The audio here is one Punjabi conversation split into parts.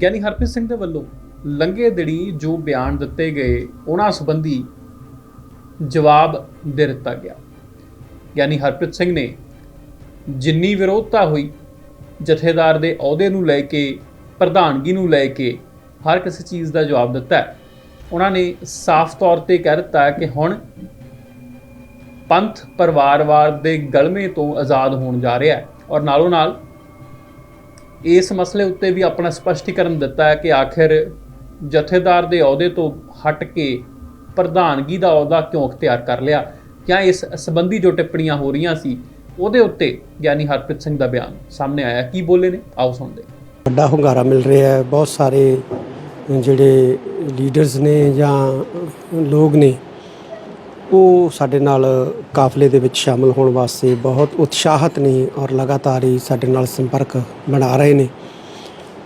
ਗਿਆਨੀ ਹਰਪ੍ਰੀਤ ਸਿੰਘ ਦੇ ਵੱਲੋਂ ਲੰਗੇ ਦਿਨੀ ਜੋ ਬਿਆਨ ਦਿੱਤੇ ਗਏ, ਉਹਨਾਂ ਸੰਬੰਧੀ ਜਵਾਬ ਦੇ ਦਿੱਤਾ ਗਿਆ। ਗਿਆਨੀ ਹਰਪ੍ਰੀਤ ਸਿੰਘ ਨੇ ਜਿੰਨੀ ਵਿਰੋਧਤਾ ਹੋਈ, ਜਥੇਦਾਰ ਦੇ ਅਹੁਦੇ ਨੂੰ ਲੈ ਕੇ, ਪ੍ਰਧਾਨਗੀ ਨੂੰ ਲੈ ਕੇ ਹਰ ਕਿਸੇ ਚੀਜ਼ ਦਾ ਜਵਾਬ ਦਿੱਤਾ ਉਹਨਾਂ ਨੇ ਸਾਫ਼ ਤੌਰ ਤੇ ਕਹਿ ਦਿੱਤਾ ਕਿ ਹੁਣ ਪੰਥ ਪਰਿਵਾਰਵਾਦ ਦੇ ਗਲਮੇ ਤੋਂ ਆਜ਼ਾਦ ਹੋਣ ਜਾ ਰਿਹਾ ਹੈ ਔਰ ਨਾਲੋਂ ਨਾਲ ਇਸ ਮਸਲੇ ਉੱਤੇ ਵੀ ਆਪਣਾ ਸਪਸ਼ਟੀਕਰਨ ਦਿੱਤਾ ਹੈ ਕਿ ਆਖਿਰ ਜਥੇਦਾਰ ਦੇ ਅਹੁਦੇ ਤੋਂ ਹਟ ਕੇ ਪ੍ਰਧਾਨਗੀ ਦਾ ਅਹੁਦਾ ਕਿਉਂ ਅਖਤਿਆਰ ਕਰ ਲਿਆ? ਜਾਂ ਇਸ ਸੰਬੰਧੀ ਜੋ ਟਿੱਪਣੀਆਂ ਹੋ ਰਹੀਆਂ ਸੀ, ਉਹਦੇ ਉੱਤੇ ਗਿਆਨੀ ਹਰਪ੍ਰੀਤ ਸਿੰਘ ਦਾ ਬਿਆਨ ਸਾਹਮਣੇ ਆਇਆ। ਕੀ ਬੋਲੇ ਨੇ? ਆਓ ਸੁਣਦੇ ਵੱਡਾ ਹੁੰਗਾਰਾ ਮਿਲ ਰਿਹਾ ਹੈ। ਬਹੁਤ ਸਾਰੇ ਜਿਹੜੇ ਲੀਡਰਸ ਨੇ ਜਾਂ ਲੋਕ ਨੇ ਉਹ ਸਾਡੇ ਨਾਲ ਕਾਫਲੇ ਦੇ ਵਿੱਚ ਸ਼ਾਮਲ ਹੋਣ ਵਾਸਤੇ ਬਹੁਤ ਉਤਸ਼ਾਹਤ ਨੇ ਔਰ ਲਗਾਤਾਰ ਹੀ ਸਾਡੇ ਨਾਲ ਸੰਪਰਕ ਬਣਾ ਰਹੇ ਨੇ।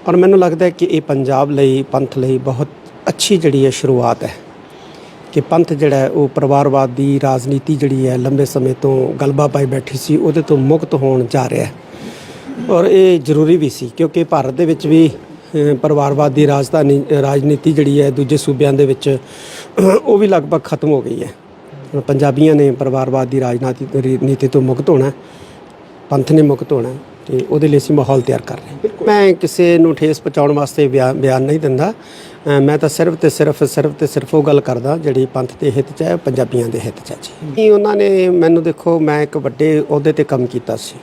ਔਰ ਮੈਨੂੰ ਲੱਗਦਾ ਹੈ ਕਿ ਇਹ ਪੰਜਾਬ ਲਈ, ਪੰਥ ਲਈ ਬਹੁਤ ਅੱਛੀ ਜਿਹੜੀ ਹੈ ਸ਼ੁਰੂਆਤ ਹੈ ਕਿ ਪੰਥ ਜਿਹੜਾ ਹੈ ਉਹ ਪਰਿਵਾਰਵਾਦ ਦੀ ਰਾਜਨੀਤੀ ਜਿਹੜੀ ਹੈ ਲੰਬੇ ਸਮੇਂ ਤੋਂ ਗਲਬਾ ਪਾਈ ਬੈਠੀ ਸੀ, ਉਹਦੇ ਤੋਂ ਮੁਕਤ ਹੋਣ ਜਾ ਰਿਹਾ ਹੈ। ਔਰ ਇਹ ਜ਼ਰੂਰੀ ਵੀ ਸੀ ਕਿਉਂਕਿ ਭਾਰਤ ਦੇ ਵਿੱਚ ਵੀ ਪਰਿਵਾਰਵਾਦ ਦੀ ਰਾਜਧਾਨੀ, ਰਾਜਨੀਤੀ ਜਿਹੜੀ ਹੈ ਦੂਜੇ ਸੂਬਿਆਂ ਦੇ ਵਿੱਚ, ਉਹ ਵੀ ਲਗਭਗ ਖਤਮ ਹੋ ਗਈ ਹੈ। ਪੰਜਾਬੀਆਂ ਨੇ ਪਰਿਵਾਰਵਾਦ ਦੀ ਰਾਜਨੀਤੀ ਨੀਤੀ ਤੋਂ ਮੁਕਤ ਹੋਣਾ ਪੰਥ ਨੇ ਮੁਕਤ ਹੋਣਾ ਤੇ ਉਹਦੇ ਲਈ ਅਸੀਂ ਮਾਹੌਲ ਤਿਆਰ ਕਰ ਰਹੇ ਹਾਂ। ਮੈਂ ਕਿਸੇ ਨੂੰ ਠੇਸ ਪਹੁੰਚਾਉਣ ਵਾਸਤੇ ਬਿਆਨ ਨਹੀਂ ਦਿੰਦਾ। ਮੈਂ ਤਾਂ ਸਿਰਫ ਤੇ ਸਿਰਫ ਸਿਰਫ ਤੇ ਸਿਰਫ ਉਹ ਗੱਲ ਕਰਦਾ ਜਿਹੜੀ ਪੰਥ ਦੇ ਹਿੱਤ 'ਚ ਹੈ ਪੰਜਾਬੀਆਂ ਦੇ ਹਿੱਤ 'ਚ ਹੈ ਜੀ। ਉਹਨਾਂ ਨੇ ਮੈਨੂੰ ਦੇਖੋ ਮੈਂ ਇੱਕ ਵੱਡੇ ਅਹੁਦੇ ਤੇ ਕੰਮ ਕੀਤਾ ਸੀ।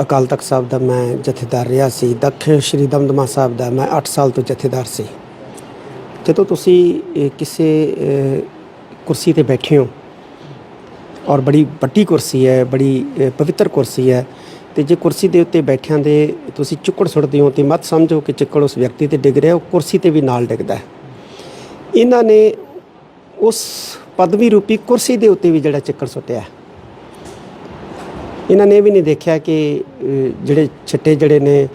ਅਕਾਲ ਤਖਤ ਸਾਹਿਬ ਦਾ ਮੈਂ ਜਥੇਦਾਰ ਰਿਹਾ ਸੀ। ਦਖਣ ਸ਼੍ਰੀ ਦਮਦਮਾ ਸਾਹਿਬ ਦਾ ਮੈਂ 8 ਸਾਲ ਤੋਂ ਜਥੇਦਾਰ ਸੀ। ਜਦੋਂ ਤੁਸੀਂ ਕਿਸੇ ਅ, ਕੁਰਸੀ ਤੇ ਬੈਠੇ ਔਰ ਬੜੀ ਵੱਡੀ ਕੁਰਸੀ ਹੈ ਬੜੀ ਪਵਿੱਤਰ ਕੁਰਸੀ ਹੈ ਤੇ ਜੇ ਕੁਰਸੀ ਦੇ ਉੱਤੇ ਬੈਠਿਆਂ ਦੇ ਤੁਸੀਂ ਚੁੱਕੜ ਸੁੱਟਦੇ ਹੋ ਤੇ ਮਤ ਸਮਝੋ ਕਿ ਚਿੱਕੜ ਉਸ ਵਿਅਕਤੀ ਤੇ ਡਿੱਗ ਰਿਹਾ ਉਹ ਕੁਰਸੀ ਤੇ ਵੀ ਨਾਲ ਡਿੱਗਦਾ ਹੈ ਇਹਨਾਂ ਨੇ ਉਸ ਪਦਵੀ ਰੂਪੀ ਕੁਰਸੀ ਦੇ ਉੱਤੇ ਵੀ ਜਿਹੜਾ ਚਿੱਕੜ ਸੁੱਟਿਆ ਇਹਨਾਂ ਨੇ ਇਹ ਵੀ ਨਹੀਂ ਦੇਖਿਆ ਕਿ ਜਿਹੜੇ ਛਿੱਟੇ ਜਿਹੜੇ ਨੇ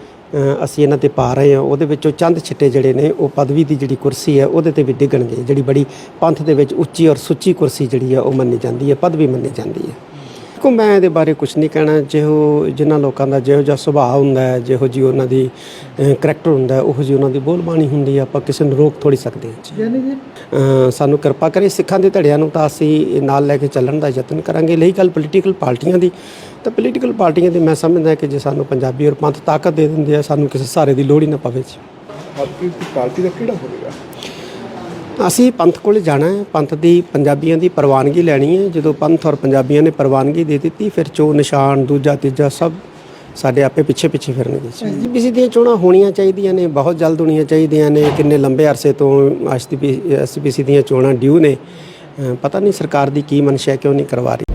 ਅਸੀਂ ਇਹਨਾਂ ਤੇ ਪਾ ਰਹੇ ਹਾਂ। ਉਹਦੇ ਵਿੱਚੋਂ ਚੰਦ ਛਿੱਟੇ ਜਿਹੜੇ ਨੇ ਉਹ ਪਦਵੀ ਦੀ ਜਿਹੜੀ ਕੁਰਸੀ ਹੈ ਉਹਦੇ ਤੇ ਵੀ ਡਿੱਗਣਗੇ। ਜਿਹੜੀ ਬੜੀ ਪੰਥ ਦੇ ਵਿੱਚ ਉੱਚੀ ਔਰ ਸੁੱਚੀ ਕੁਰਸੀ ਜਿਹੜੀ ਹੈ ਉਹ ਮੰਨੀ ਜਾਂਦੀ ਹੈ ਪਦਵੀ ਮੰਨੀ ਜਾਂਦੀ ਹੈ। ਕੋ ਮੈਂ ਇਹਦੇ ਬਾਰੇ ਕੁਝ ਨਹੀਂ ਕਹਿਣਾ। ਜਿਹੋ ਜਿਨ੍ਹਾਂ ਲੋਕਾਂ ਦਾ ਜਿਹੋ ਜਿਹਾ ਸੁਭਾਅ ਹੁੰਦਾ ਹੈ ਜਿਹੋ ਜੀ ਉਹਨਾਂ ਦੀ ਕਰੈਕਟਰ ਹੁੰਦਾ ਹੈ ਉਹੋ ਜੀ ਉਹਨਾਂ ਦੀ ਬੋਲਬਾਣੀ ਹੁੰਦੀ ਹੈ ਆਪਾਂ ਕਿਸੇ ਨੂੰ ਰੋਕ ਥੋੜੀ ਸਕਦੇ ਹਾਂ। ਸਾਨੂੰ ਕਿਰਪਾ ਕਰੇ ਸਿੱਖਾਂ ਦੇ ਧੜਿਆਂ ਨੂੰ ਤਾਂ ਅਸੀਂ ਨਾਲ ਲੈ ਕੇ ਚੱਲਣ ਦਾ ਯਤਨ ਕਰਾਂਗੇ। ਲਈ ਗੱਲ ਪੋਲੀਟੀਕਲ ਪਾਰਟੀਆਂ ਦੀ ਤਾਂ ਪੋਲੀਟੀਕਲ ਪਾਰਟੀਆਂ ਦੀ ਮੈਂ ਸਮਝਦਾ ਕਿ ਜੇ ਸਾਨੂੰ ਪੰਜਾਬੀ ਔਰ ਪੰਥ ਤਾਕਤ ਦੇ ਦਿੰਦੇ ਆ ਸਾਨੂੰ ਕਿਸੇ ਸਹਾਰੇ ਦੀ ਲੋੜ ਹੀ ਨਾ ਪਵੇ ਜੀ। ਆਪਕੀ ਪਾਰਟੀ ਦਾ ਕਿਹੜਾ ਹੋਵੇਗਾ? ਅਸੀਂ ਪੰਥ ਕੋਲ ਜਾਣਾ ਹੈ ਪੰਥ ਦੀ ਪੰਜਾਬੀਆਂ ਦੀ ਪ੍ਰਵਾਨਗੀ ਲੈਣੀ ਹੈ। ਜਦੋਂ ਪੰਥ ਔਰ ਪੰਜਾਬੀਆਂ ਨੇ ਪ੍ਰਵਾਨਗੀ ਦੇ ਦਿੱਤੀ ਫਿਰ ਚੋ ਨਿਸ਼ਾਨ ਦੂਜਾ ਤੀਜਾ ਸਭ ਸਾਡੇ ਆਪੇ ਪਿੱਛੇ ਪਿੱਛੇ ਫਿਰਨਗੇ ਐਸਜੀਪੀਸੀ ਦੀਆਂ ਚੋਣਾਂ ਹੋਣੀਆਂ ਚਾਹੀਦੀਆਂ ਨੇ ਬਹੁਤ ਜਲਦ ਹੋਣੀਆਂ ਚਾਹੀਦੀਆਂ ਨੇ ਕਿੰਨੇ ਲੰਬੇ ਅਰਸੇ ਤੋਂ ਐਸਜੀਪੀਸੀ ਦੀਆਂ ਚੋਣਾਂ ਡਿਊ ਨੇ। ਪਤਾ ਨਹੀਂ ਸਰਕਾਰ ਦੀ ਕੀ ਮਨਸ਼ਾ ਹੈ ਕਿਉਂ ਨਹੀਂ ਕਰਵਾ ਰਹੀ।